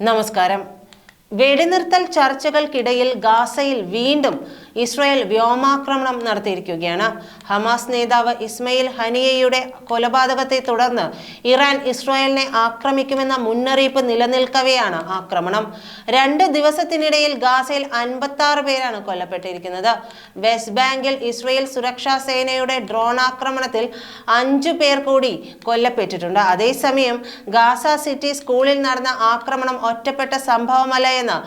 നമസ്കാരം. വെടിനിർത്തൽ ചർച്ചകൾക്കിടയിൽ ഗാസയിൽ വീണ്ടും ഇസ്രായേൽ വ്യോമാക്രമണം നടത്തിയിരിക്കുകയാണ്. ഹമാസ് നേതാവ് ഇസ്മയിൽ ഹനിയയുടെ കൊലപാതകത്തെ തുടർന്ന് ഇറാൻ ഇസ്രായേലിനെ ആക്രമിക്കുമെന്ന മുന്നറിയിപ്പ് നിലനിൽക്കവെയാണ് ആക്രമണം. രണ്ട് ദിവസത്തിനിടയിൽ ഗാസയിൽ അൻപത്തി ആറ് പേരാണ് കൊല്ലപ്പെട്ടിരിക്കുന്നത്. വെസ്റ്റ് ബാങ്കിൽ ഇസ്രായേൽ സുരക്ഷാ സേനയുടെ ഡ്രോൺ ആക്രമണത്തിൽ അഞ്ചു പേർ കൂടി കൊല്ലപ്പെട്ടിട്ടുണ്ട്. അതേസമയം ഗാസ സിറ്റി സ്കൂളിൽ നടന്ന ആക്രമണം ഒറ്റപ്പെട്ട സംഭവമല്ല എന്ന്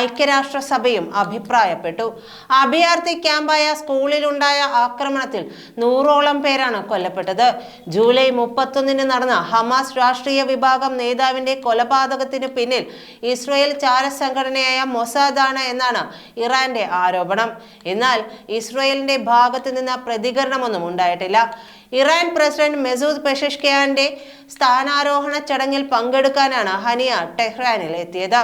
ഐക്യരാഷ്ട്രസഭയും അഭിപ്രായപ്പെട്ടു. അഭയാർത്ഥി ക്യാമ്പായ സ്കൂളിലുണ്ടായ ആക്രമണത്തിൽ നൂറോളം പേരാണ് കൊല്ലപ്പെട്ടത്. ജൂലൈ മുപ്പത്തൊന്നിന് നടന്ന ഹമാസ് രാഷ്ട്രീയ വിഭാഗം നേതാവിന്റെ കൊലപാതകത്തിന് പിന്നിൽ ഇസ്രായേൽ ചാരസംഘടനയായ മൊസാദാണ് എന്നാണ് ഇറാന്റെ ആരോപണം. എന്നാൽ ഇസ്രയേലിന്റെ ഭാഗത്തു നിന്ന് പ്രതികരണമൊന്നും ഉണ്ടായിട്ടില്ല. ഇറാൻ പ്രസിഡന്റ് മെസൂദ് പെഷഷ്കിയാന്റെ സ്ഥാനാരോഹണ ചടങ്ങിൽ പങ്കെടുക്കാനാണ് ഹനിയ ടെഹ്റാനിൽ എത്തിയത്.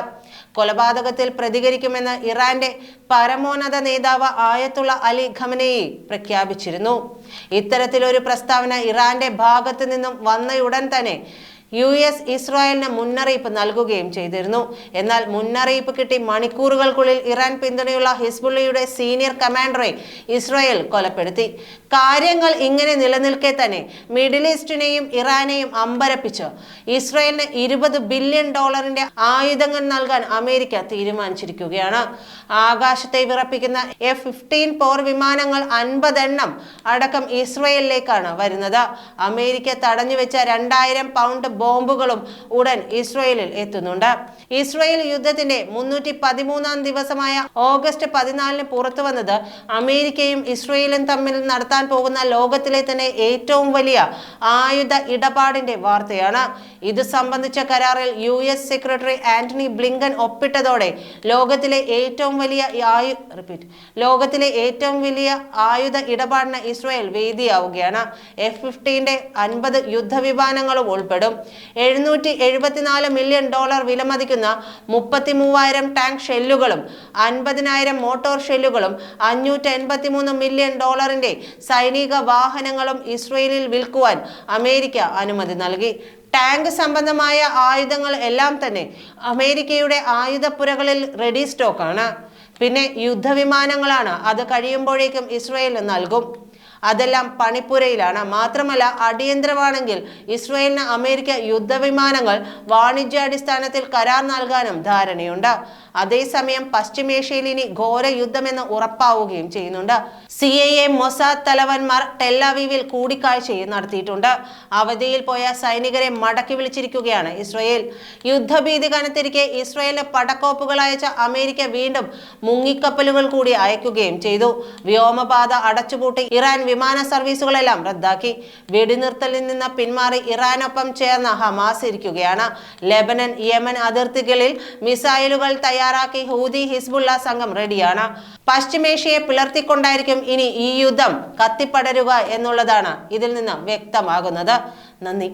കൊലപാതകത്തിൽ പ്രതികരിക്കുമെന്ന് ഇറാന്റെ പരമോന്നത നേതാവ് ആയത്തുള്ള അലി ഖമനയി പ്രഖ്യാപിച്ചിരുന്നു. ഇത്തരത്തിലൊരു പ്രസ്താവന ഇറാന്റെ ഭാഗത്തു നിന്നും വന്നയുടൻ തന്നെ യു എസ് ഇസ്രായേലിന് മുന്നറിയിപ്പ് നൽകുകയും ചെയ്തിരുന്നു. എന്നാൽ മുന്നറിയിപ്പ് കിട്ടി മണിക്കൂറുകൾക്കുള്ളിൽ ഇറാൻ പിന്തുണയുള്ള ഹിസ്ബുള്ളയുടെ സീനിയർ കമാൻഡറെ ഇസ്രായേൽ കൊലപ്പെടുത്തി. കാര്യങ്ങൾ ഇങ്ങനെ നിലനിൽക്കെ തന്നെ മിഡിൽ ഈസ്റ്റിനെയും ഇറാനെയും അമ്പരപ്പിച്ച് ഇസ്രായേലിന് ഇരുപത് ബില്യൺ ഡോളറിന്റെ ആയുധങ്ങൾ നൽകാൻ അമേരിക്ക തീരുമാനിച്ചിരിക്കുകയാണ്. ആകാശത്തെ വിറപ്പിക്കുന്ന എഫ് ഫിഫ്റ്റീൻ പോർ വിമാനങ്ങൾ അൻപതെണ്ണം അടക്കം ഇസ്രായേലിലേക്കാണ് വരുന്നത്. അമേരിക്ക തടഞ്ഞുവെച്ച രണ്ടായിരം പൗണ്ട് ബോംബുകളും ഉടൻ ഇസ്രയേലിൽ എത്തുന്നുണ്ട്. ഇസ്രയേൽ യുദ്ധത്തിന്റെ മുന്നൂറ്റി പതിമൂന്നാം ദിവസമായ ഓഗസ്റ്റ് പതിനാലിന് പുറത്തു വന്നത് അമേരിക്കയും ഇസ്രയേലും തമ്മിൽ നടത്താൻ പോകുന്ന ലോകത്തിലെ തന്നെ ഏറ്റവും വലിയ ആയുധ ഇടപാടിന്റെ വാർത്തയാണ്. ഇത് സംബന്ധിച്ച കരാറിൽ U S secretary Antony Blinken ഒപ്പിട്ടതോടെ ലോകത്തിലെ ഏറ്റവും വലിയ ആയു റിപ്പീറ്റ് ലോകത്തിലെ ഏറ്റവും വലിയ ആയുധ ഇടപാടിന് ഇസ്രയേൽ വേദിയാവുകയാണ്. എഫ് ഫിഫ്റ്റീന്റെ അൻപത് യുദ്ധവിമാനങ്ങളും ഉൾപ്പെടും. എഴുന്നൂറ്റി എഴുപത്തിനാല് മില്യൺ ഡോളർ വിലമതിക്കുന്ന മുപ്പത്തി മൂവായിരം ടാങ്ക് ഷെല്ലുകളും അൻപതിനായിരം മോട്ടോർ ഷെല്ലുകളും അഞ്ഞൂറ്റി എൺപത്തി മൂന്ന് മില്യൺ ഡോളറിന്റെ സൈനിക വാഹനങ്ങളും ഇസ്രയേലിൽ വിൽക്കുവാൻ അമേരിക്ക അനുമതി നൽകി. ടാങ്ക് സംബന്ധമായ ആയുധങ്ങൾ എല്ലാം തന്നെ അമേരിക്കയുടെ ആയുധപ്പുരകളിൽ റെഡി സ്റ്റോക്കാണ്. പിന്നെ യുദ്ധവിമാനങ്ങളാണ്. അത് കഴിയുമ്പോഴേക്കും ഇസ്രയേലിന് നൽകും. അതെല്ലാം പണിപ്പുരയിലാണ്. മാത്രമല്ല അടിയന്തരമാണെങ്കിൽ ഇസ്രയേലിന് അമേരിക്ക യുദ്ധവിമാനങ്ങൾ വാണിജ്യാടിസ്ഥാനത്തിൽ കരാർ നൽകാനും ധാരണയുണ്ട്. അതേസമയം പശ്ചിമേഷ്യയിൽ ഇനി ഘോര യുദ്ധമെന്ന് ഉറപ്പാവുകയും ചെയ്യുന്നുണ്ട്. സി ഐ എ മൊസാദ് തലവന്മാർ ടെല്ലവീവിൽ കൂടിക്കാഴ്ചയും നടത്തിയിട്ടുണ്ട്. അവധിയിൽ പോയ സൈനികരെ മടക്കി വിളിച്ചിരിക്കുകയാണ് ഇസ്രയേൽ. യുദ്ധഭീതി കനത്തിരിക്കെ ഇസ്രയേലിന് പടക്കോപ്പുകൾ അയച്ച അമേരിക്ക വീണ്ടും മുങ്ങിക്കപ്പലുകൾ കൂടി അയക്കുകയും ചെയ്തു. വ്യോമപാത അടച്ചുപൂട്ടി ഇറാൻ വിമാന സർവീസുകളെല്ലാം റദ്ദാക്കി. വെടിനിർത്തലിൽ നിന്ന് പിന്മാറി ഇറാനൊപ്പം ചേർന്ന ഹമാസ് ഇരിക്കുകയാണ്. ലെബനൻ യമൻ അതിർത്തികളിൽ മിസൈലുകൾ തയ്യാറാക്കി ഹൂദി ഹിസ്ബുള്ള സംഘം റെഡിയാണ്. പശ്ചിമേഷ്യയെ പിളർത്തിക്കൊണ്ടായിരിക്കും ഇനി ഈ യുദ്ധം കത്തിപ്പടരുക എന്നുള്ളതാണ് ഇതിൽ നിന്ന് വ്യക്തമാകുന്നത്. നന്ദി.